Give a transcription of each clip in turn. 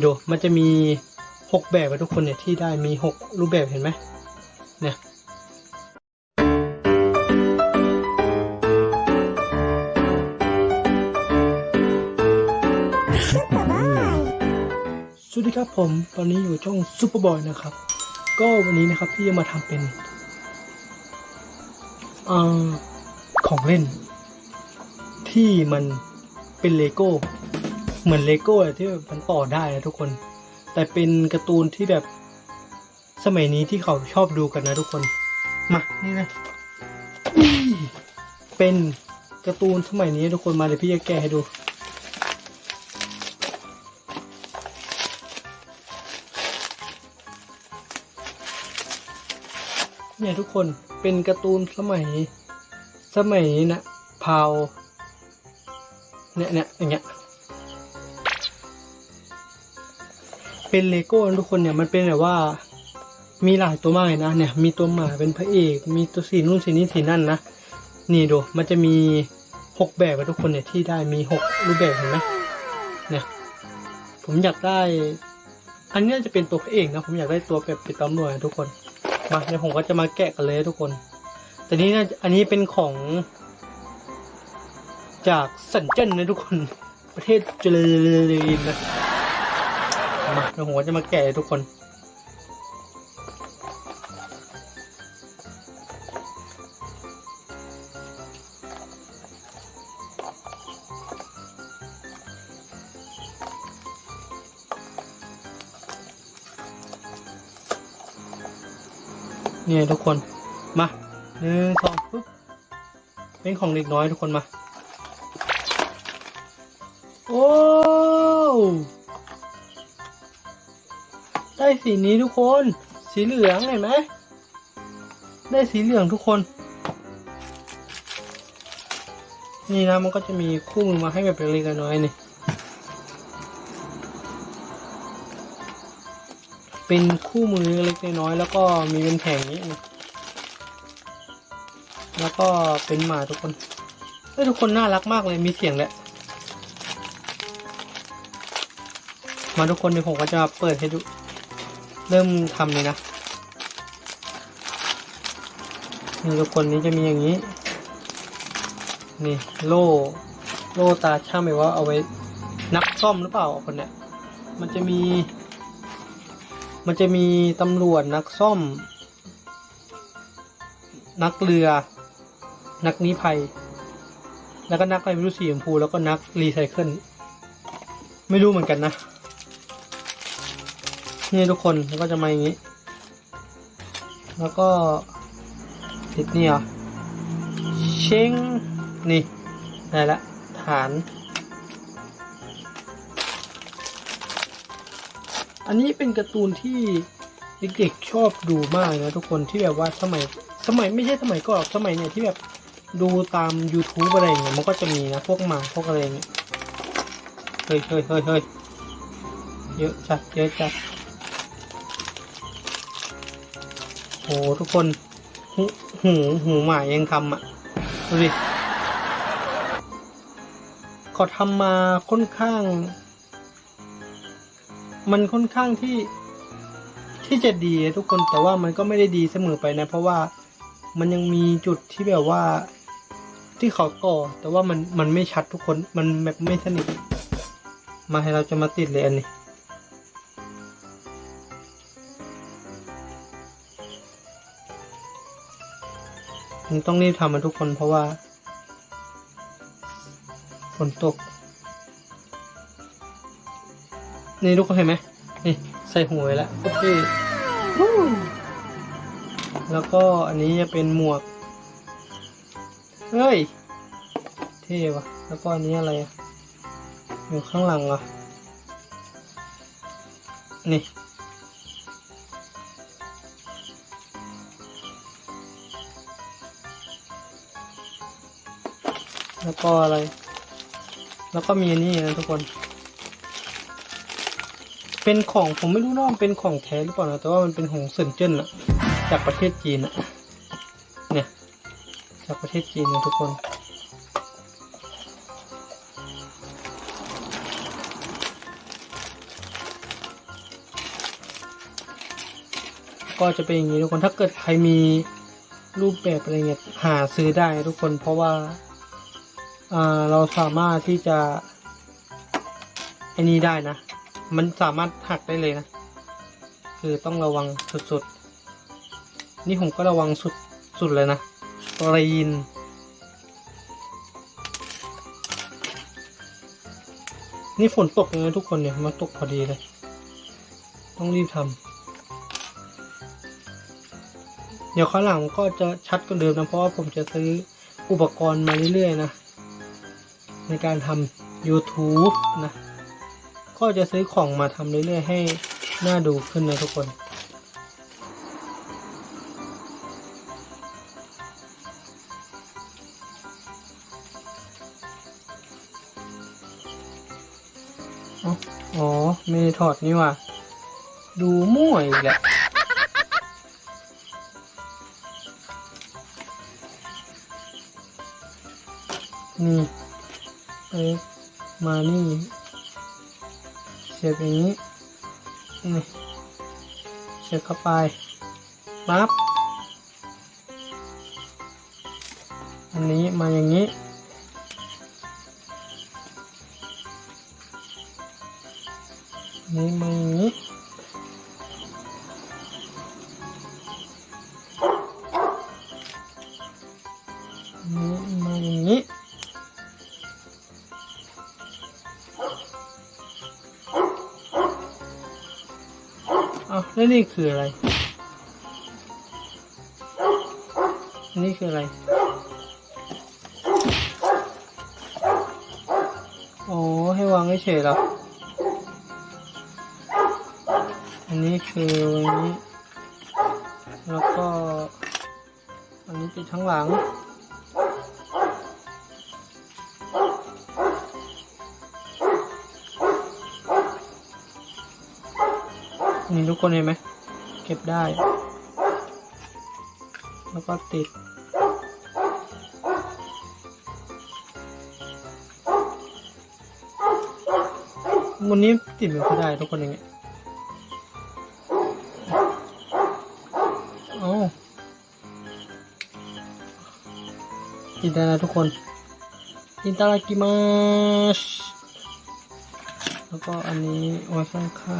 ดูมันจะมีหกแบบอะทุกคนเนี่ยที่ได้มีหกรูปแบบเห็นไหมเนี่ยสวัสดีครับผมตอนนี้อยู่ช่องซูเปอร์บอยนะครับ ก็วันนี้นะครับที่จะมาทำเป็นอของเล่น ที่มันเป็นเลโก้ เหมือนเลโก้ที่มันต่อได้นะทุกคน แต่เป็นการ์ตูนที่แบบสมัยนี้ที่เขาชอบดูกันนะทุกคน มา นี่นะ เป็นการ์ตูนสมัยนี้ทุกคนมาเดี๋ยวพี่จะแกะให้ดู เนี่ยทุกคนเป็นการ์ตูนสมัย สมัยนี้นะพาวเนี่ยเนี่ยอย่างเงี้ย เป็นเลโก้ทุกคนเนี่ยมันเป็นแบบว่า มีหลายตัวมากเลยนะเนี่ย มีตัวหมาเป็นพระเอก มีตัวสีนู่นสีนี้สีนั่นนะนี่ดูมันจะมีหกแบบอะทุกคนเนี่ยที่ได้มีหกรูปแบบเห็นไหมเนี่ยผมอยากได้ อันนี้จะเป็นตัวพระเอกนะผมอยากได้ตัวแบบเป็นตำรวจนะทุกคนมาเดี๋ยวผมก็จะมาแกะกันเลยทุกคน แต่นี้นะอันนี้เป็นของ จากสันเจนนะทุกคนประเทศเจริญนะ มาเดี๋ยวผมจะมาแกะทุกคน เนี่ยทุกคน มาหนึ่งสองปุ๊บเป็นของเด็กน้อยทุกคนมา สีนี้ทุกคน สีเหลืองเห็นไหม ได้สีเหลืองทุกคน นี่นะมันก็จะมีคู่มือมาให้แบบเล็กๆน้อยๆนี่เป็นคู่มือเล็กๆน้อยๆแล้วก็มีเป็นแผงนี้นะแล้วก็เป็นหมาทุกคนเฮ้ยทุกคนน่ารักมากเลยมีเสียงแหละมาทุกคนเดี๋ยวผมก็จะเปิดให้ดู เริ่มทำเลยนะนี่ทุกคนนี้จะมีอย่างนี้ นี่โล่โล่ตาช่างไปว่าเอาไว้นักซ่อมหรือเปล่าคนเนี้ยมันจะมี มันจะมีตำรวจนักซ่อม นักเรือ นักนิภัย แล้วก็นักอะไรไม่รู้สีชมพูแล้วก็นักรีไซเคิลไม่รู้เหมือนกันนะ นี่ทุกคนแล้วก็จะมาอย่างนี้ แล้วก็ติดนี่เหรอเช้งนี่ได้ละฐาน อันนี้เป็นการ์ตูนที่เด็กๆชอบดูมากนะทุกคนที่แบบว่าสมัยสมัยไม่ใช่สมัยก่อนสมัยเนี่ยที่แบบดูตาม YouTube อะไรเงี้ยมันก็จะมีนะพวกหมาพวกอะไรเงี้ยเฮ้ยเฮ้ยเฮ้ยเฮ้ยเยอะจัดเยอะจัด โหทุกคน หูหูหูหมายังทำอะดูดิเขาทำมาค่อนข้าง มันค่อนข้างที่ที่จะดีทุกคนแต่ว่ามันก็ไม่ได้ดีเสมอไปนะ เพราะว่ามันยังมีจุดที่แบบว่า ที่เขาต่อ แต่ว่ามันมันไม่ชัดทุกคนมันแบบไม่สนิทมาให้เราจะมาติดเลยอันนี้ันต้องรีบทำมันทุกคนเพราะว่าฝนตก นี่ทุกคนเห็นไหมนี่ใส่หัวไว้แล้วโอเคแล้วก็อันนี้จะเป็นหมวก เฮ้ย เท่ว่ะ แล้วก็อันนี้อะไร อยู่ข้างหลังอะ นี่ แล้วก็อะไร แล้วก็มีนี่นะทุกคน เป็นของผมไม่รู้นะมันเป็นของแท้หรือเปล่านะแต่ว่ามันเป็นของเซินเจิ้นอะจากประเทศจีนอะเนี่ย จากประเทศจีนนะทุกคนก็จะเป็นอย่างนี้ทุกคนถ้าเกิดใครมีรูปแบบอะไรเงี้ยหาซื้อได้ทุกคนเพราะว่า เราสามารถที่จะไอ้นี้ได้นะ มันสามารถหักได้เลยนะ คือต้องระวังสุดๆ นี่ผมก็ระวังสุดสุดเลยนะรีนนี่ฝนตกเลยทุกคนเนี่ยมาตกพอดีเลย ต้องรีบทำเดี๋ยวข้างหลังก็จะชัดกว่าเดิมนะ เพราะว่าผมจะซื้ออุปกรณ์มาเรื่อยๆนะ ในการทำ YouTube นะ ก็จะซื้อของมาทำเรื่อยๆ ให้น่าดูขึ้นนะทุกคนอ๋อไม่ได้ถอดนี่ว่ะ ดูมั่วอีกแหละนี่ เอ๊ะมานี่เสียบอย่างนี้นี่เสียบเข้าไปปั๊บอันนี้มาอย่างนี้นี่มาอย่างนี้นี่มาอย่างนี้ แล้วนี่คืออะไรอันนี้คืออะไรอ๋อให้วางเฉยๆหรอ อันนี้คืออันนี้ แล้วก็ อันนี้เป็นทั้งหลัง นี่ทุกคนเห็นไหม เก็บได้ แล้วก็ติด วันนี้ติดไม่ค่อยได้ทุกคนอย่างเงี้ยโอ้กินได้แล้วทุกคนอินตารากิมาชแล้วก็อันนี้เอาไว้ข้างข้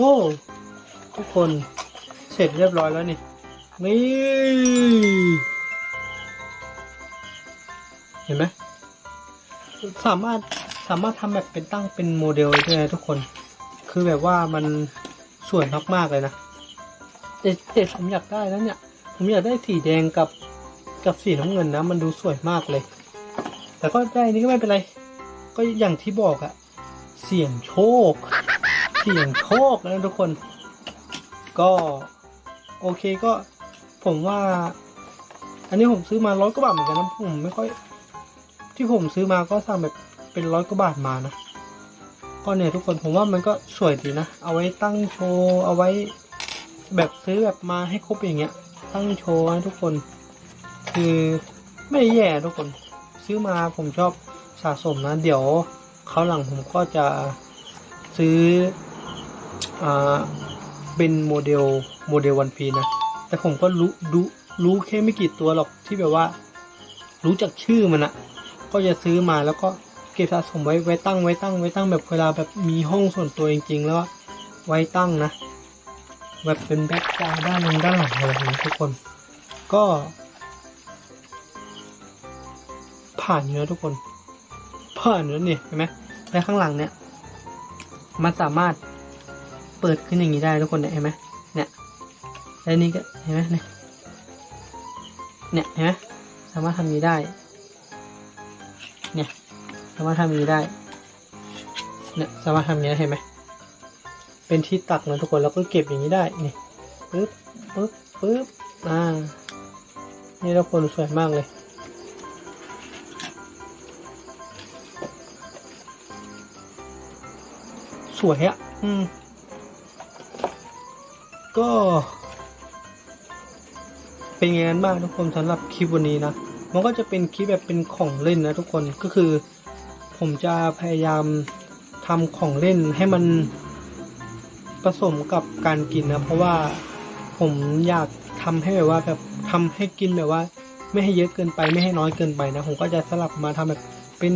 โอ้ทุกคนเสร็จเรียบร้อยแล้วนี่นี่เห็นไหมสามารถสามารถทำแบบเป็นตั้งเป็นโมเดลได้เลยทุกคน คือแบบว่ามันสวยมากๆเลยนะแต่แต่ผมอยากได้แล้วเนี่ย ผมอยากได้สีแดงกับกับสีน้ำเงินนะ มันดูสวยมากเลย แต่ก็ได้นี่ก็ไม่เป็นไร ก็อย่างที่บอกอะเสี่ยงโชค เสียงโชคนะทุกคน ก็โอเคก็ผมว่า อันนี้ผมซื้อมาร้อยกว่าบาทเหมือนกันนะผมไม่ค่อย ที่ผมซื้อมาก็สั่งแบบเป็นร้อยกว่าบาทมานะก็เนี่ยทุกคนผมว่ามันก็สวยดีนะ เอาไว้ตั้งโชว์เอาไว้ แบบซื้อแบบมาให้ครบอย่างเงี้ย ตั้งโชว์ให้ทุกคน คือไม่แย่ทุกคน ซื้อมาผมชอบสะสมนะ เดี๋ยวเขาวหลังผมก็จะซื้อ เป็นโมเดลโมเดลวันพีนะ แต่ผมก็รู้รู้รู้แค่ไม่กี่ตัวหรอกที่แบบว่า รู้จักชื่อมันอะก็จะซื้อมาแล้วก็เก็บสะสมไว้ไว้ตั้งไว้ตั้งไว้ตั้งแบบเวลาแบบมีห้องส่วนตัวจริง ๆ แล้วไว้ตั้งนะ แบบเป็นแบ็คกราวด้านหนึงด้านหลังอะไรอย่างนี้ทุกคน ก็ ผ่านอยู่นะทุกคนผ่านอยู่แล้วนี่ยเห็นไหมและข้างหลังเนี่ย มันสามารถ เปิดขึ้นอย่างนี้ได้ทุกคนเนี่ยเห็นไหมเนี่ยและนี่ก็เห็นไหมเนี่ยเนี่ยเห็นไหมสามารถทำนี้ได้ เนี่ยสามารถทำนี้ได้ เนี่ยสามารถทำนี้ได้เห็นไหมเป็นที่ตักนะทุกคนแล้วก็เก็บอย่างนี้ได้นี่ปึ๊บปึ๊บปึ๊บอ่านี่ทุกคนสวยมากเลยสวยอะอืม ก็ เป็นไงกันบ้างทุกคนสำหรับคลิปวันนี้นะ มันก็จะเป็นคลิปแบบเป็นของเล่นนะทุกคนก็คือ ผมจะพยายามทำของเล่นให้มันผสมกับการกินนะ เพราะว่าผมอยากทำให้แบบว่าแบบทำให้กินแบบว่า ไม่ให้เยอะเกินไปไม่ให้น้อยเกินไปนะ ผมก็จะสลับมาทำแบบเป็น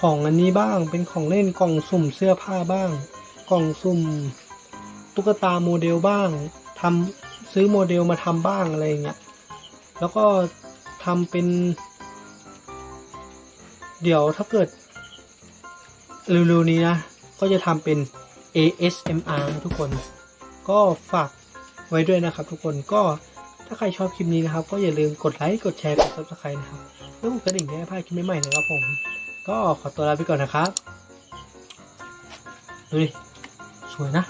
ของอันนี้บ้าง เป็นของเล่นกล่องสุ่มเสื้อผ้าบ้าง กล่องสุ่ม ตุ๊กตาโมเดลบ้างทำซื้อโมเดลมาทำบ้างอะไรเงี้ยแล้วก็ทำเป็น เดี๋ยวถ้าเกิดเร็วๆนี้นะ ก็จะทำเป็น ASMR นะทุกคน ก็ฝากไว้ด้วยนะครับทุกคนก็ถ้าใครชอบคลิปนี้นะครับ ก็อย่าลืมกดไลค์กดแชร์กด subscribe นะครับแล้วกดกระดิ่งได้พลาดคลิปใหม่ๆนะครับผม ก็ขอตัวลาไปก่อนนะครับ ดูดิ สวยนะ